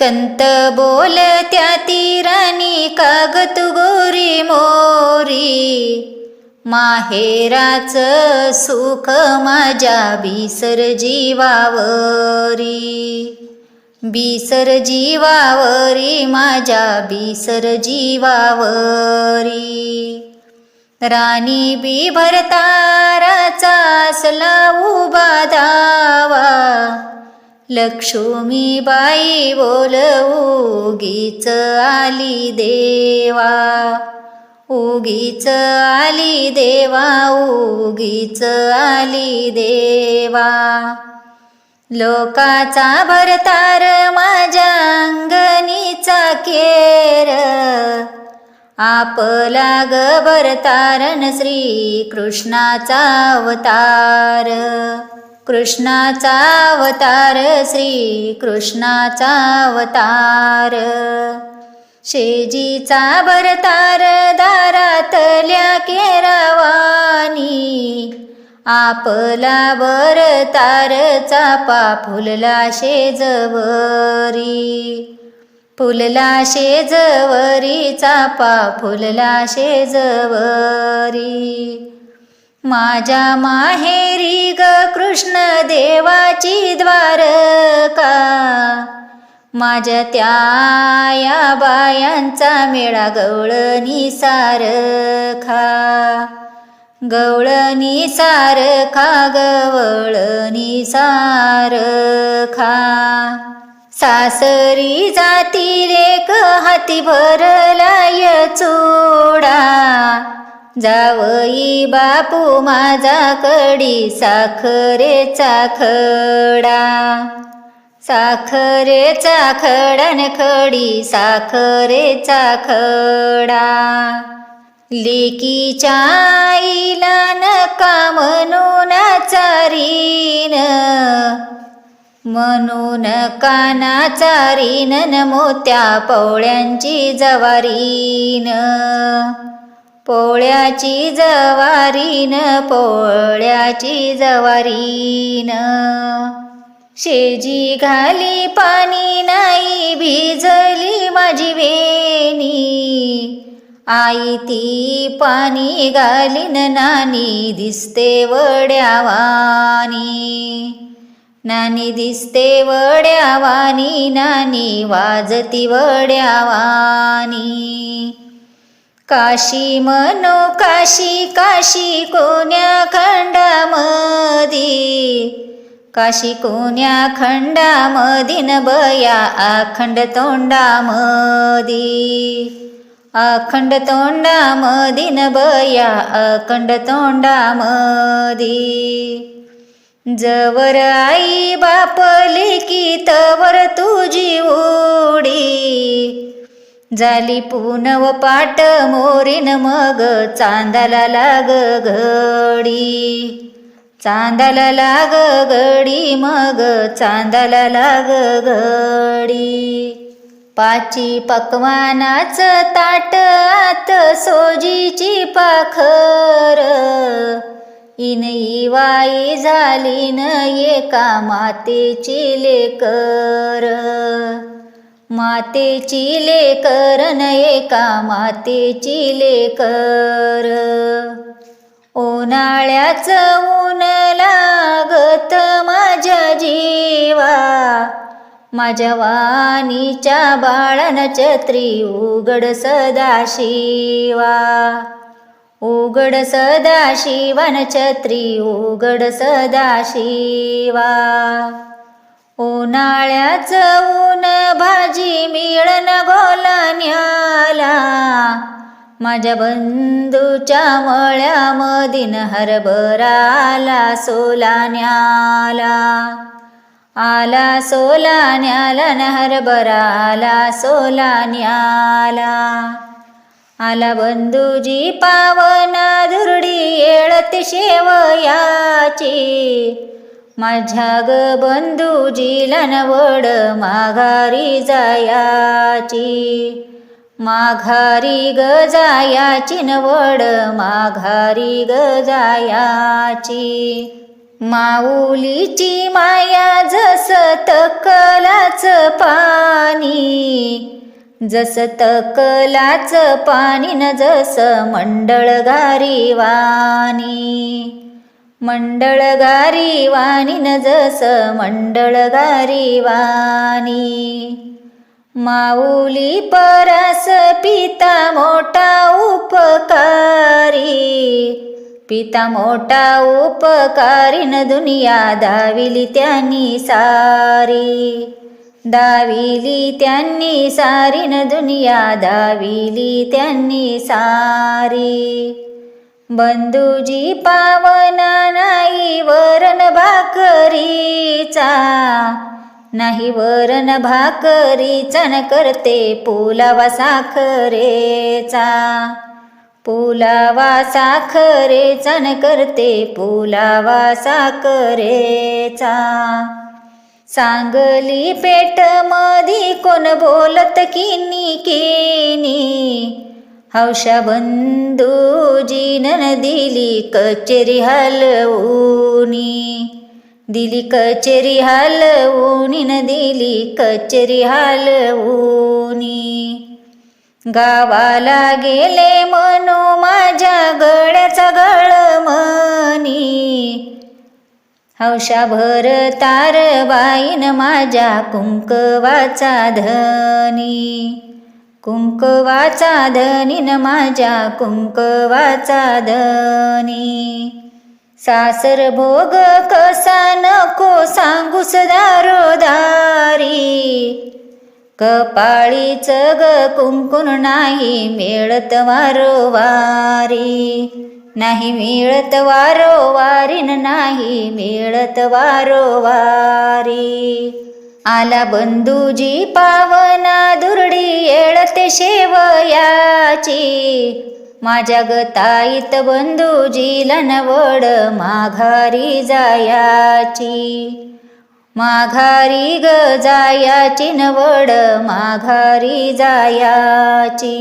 कंत बोलत्या तीरानी कागद गोरी मोरी. माहेराच सुख माझ्या बिसर जीवावरी. बिसर जीवावरी माझ्या बिसर जीवावरी. राणी बी भरताराचा असला लक्ष्मीबाई बोलवूगीच आली देवा. उगीच आली देवा उगीच आली देवा. लोकाचा भरतार माझ्या अंगणीचा केर. आपला ग भरतारण श्री कृष्णाचा अवतार. कृष्णाचा अवतार श्री कृष्णाचा अवतार. शेजीचा भरतार दारातल्या केरावानी आपला भरतार चापा फुलला शेजवरी. फुलला शेजवरी चापा फुलला शेजवरी. माझ्या माहेरी ग कृष्ण देवाची द्वारका माझ्या त्या या बायांचा मेळा गवळणी सारखा गवळणी सारखा गवळणी सारखा सासरी जाती रेक हाती भरलाय. जावई बापू माझा कडी साखरेचा खडा साखरेचा खडन खडी साखरेचा खडा लेकीच्या आईला नका म्हणून चारीन. म्हणून काना चारीन न मोत्या पोळ्यांची जवारीन. पोळ्याची जवारीन पोळ्याची जवारीन. शेजी घाली पाणी नाही भिजली माझी वेणी. आई ती पाणी घालीन नानी दिसते वड्यावानी नानी दिसते वड्यावानी नानी वाजती वड्यावानी काशी मनो काशी काशी कोण्या खंडामधी? काशी कोण्या खंडामधीन बया अखंड तोंडामधी? अखंड तोंडामधीन बया अखंड तोंडामधी? जवर आई बापली की तवर तुझी ओढी? झाली पुनव पाट मोरीन मग चांदाला लाग घडी. चांदाला लाग घडी मग चांदाला लाग घडी. पाची पकवानाच ताट आत सोजीची पाखर. इनई वाई झाली न एका मातेची लेकर. मातेची लेकर न एका मातेची लेकर. उन्हाळ्याच ऊन लागत माझ्या जीवा. माझ्या वाणीच्या बाळन छत्री उघड सदाशिवा उघड सदाशिवन छत्री उघड सदाशिवा उन्हाळ्याच ऊन भाजी मिळन गोलान्याला माझ्या बंधूच्या मळ्यामधीन हरभरा आला सोलान्याला आला सोलान्याला न हरभरा आला सोलान्याला आला बंधूजी पावना धुरडी येळत शेवयाची. माझ्या ग बंधूजीला नवड माघारी जायाची. माघारी ग जायाची नवड माघारी ग जायाची. माऊलीची माया जस तकलाच पाणी जस तकलाच पाणी न जस मंडळ गारी मंडळगारी वाणीन वाणी न जस मंडळगारी वाणी. माऊली परस पिता मोठा उपकारी. पिता मोठा उपकारी न दुनिया दाविली त्यांनी सारी. दाविली त्यांनी सारी न दुनिया दाविली त्यांनी सारी. बंधुजी पावना नाही वरण भाकरीचा. नाही वरण भाकरी चण करते पुलावा साखरेचा. पुलावा साखरे चण करते पुलावा साखरेचा. सांगली पेट मधी कोण बोलत किनी किनी. हौशा बंधूजीनं दिली कचेरी हलवूनी. दिली कचेरी हलवूनी न दिली कचेरी हलवूनी. गावाला गेले म्हणू माझ्या गळ्याचा गळमणी हौशा भर तार बाईन माझ्या कुंकवाचा धनी. कुंकवाचा धनीन माझ्या कुंकवाचा धनी. सासर भोग कसा नको सांगूस दारोदारी कपाळीच ग कुंकुन नाही मिळत वारोवारी. नाही मिळत वारोवारीन नाही मिळत वारोवारी. आला बंधूजी पावना दुर्डी येळते शेवयाची माझ्या गताईत बंधूजीला नवड माघारी जायाची. माघारी ग जायाची नवड माघारी जायाची.